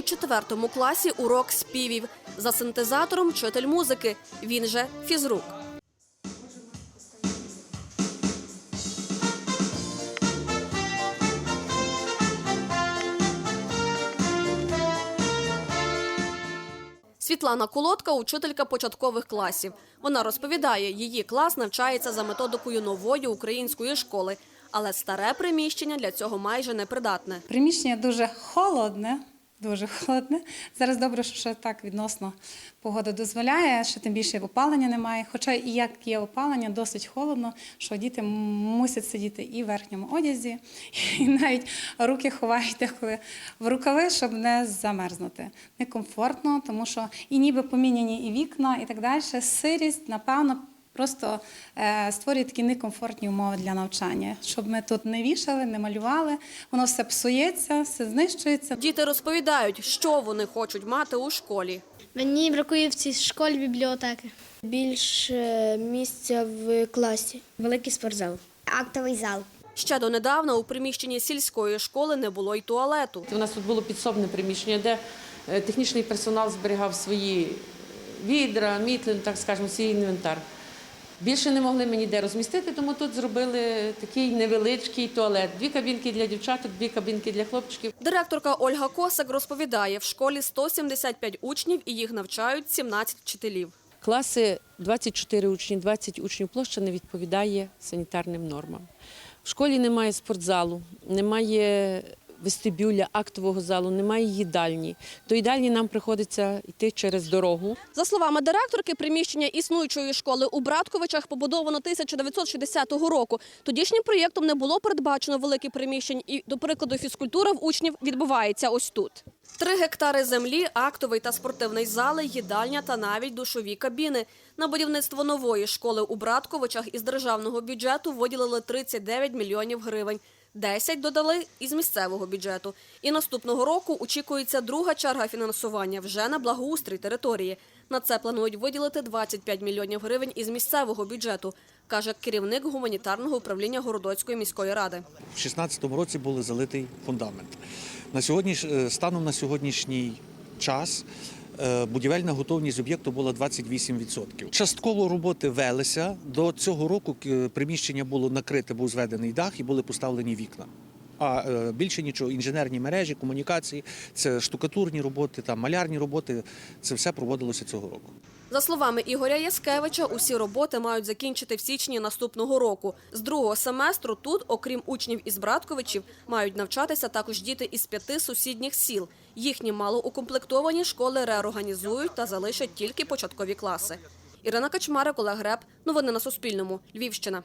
у четвертому класі урок співів. За синтезатором вчитель музики. Він же фізрук. Світлана Колодка – учителька початкових класів. Вона розповідає, її клас навчається за методикою нової української школи, але старе приміщення для цього майже непридатне. Приміщення дуже холодне, дуже холодне. Зараз добре, що ще так відносно погода дозволяє, що тим більше опалення немає. Хоча і як є опалення, досить холодно, що діти мусять сидіти і в верхньому одязі, і навіть руки ховають деколи в рукави, щоб не замерзнути. Некомфортно, тому що і ніби поміняні і вікна, і так далі. Сирість, напевно, Просто е, створює такі некомфортні умови для навчання, щоб ми тут не вішали, не малювали, воно все псується, все знищується. Діти розповідають, що вони хочуть мати у школі. Мені бракує в цій школі бібліотеки. Більше місця в класі. Великий спортзал. Актовий зал. Ще донедавна у приміщенні сільської школи не було й туалету. У нас тут було підсобне приміщення, де е, технічний персонал зберігав свої відра, мітли, ну, так скажемо, свій інвентар. Більше не могли мені де розмістити, тому тут зробили такий невеличкий туалет. Дві кабінки для дівчаток, дві кабінки для хлопчиків. Директорка Ольга Косак розповідає, в школі 175 учнів і їх навчають 17 вчителів. Класи 24 учні, 20 учнів площа не відповідає санітарним нормам. В школі немає спортзалу, немає вестибюля, актового залу, немає їдальні. До їдальні нам приходиться йти через дорогу. За словами директорки, приміщення існуючої школи у Братковичах побудовано 1960 року. Тодішнім проєктом не було передбачено великих приміщень, і, до прикладу, фізкультура в учнів відбувається ось тут. Три гектари землі, актовий та спортивний зали, їдальня та навіть душові кабіни. На будівництво нової школи у Братковичах із державного бюджету виділили 39 мільйонів гривень. 10 додали із місцевого бюджету. І наступного року очікується друга черга фінансування вже на благоустрій території. На це планують виділити 25 мільйонів гривень із місцевого бюджету, каже керівник гуманітарного управління Городоцької міської ради. В 2016 році був залитий фундамент. На сьогодні, е, станом на сьогоднішній час будівельна готовність об'єкту була 28%. Частково роботи велися. До цього року е, приміщення було накрите, був зведений дах і були поставлені вікна. А е, більше нічого, інженерні мережі, комунікації, це штукатурні роботи, там малярні роботи. Це все проводилося цього року. За словами Ігоря Яскевича, усі роботи мають закінчити в січні наступного року. З другого семестру тут, окрім учнів із Братковичів, мають навчатися також діти із п'яти сусідніх сіл. Їхні малоукомплектовані школи реорганізують та залишать тільки початкові класи. Ірина Качмарик, Олег Греб. Новини на Суспільному. Львівщина.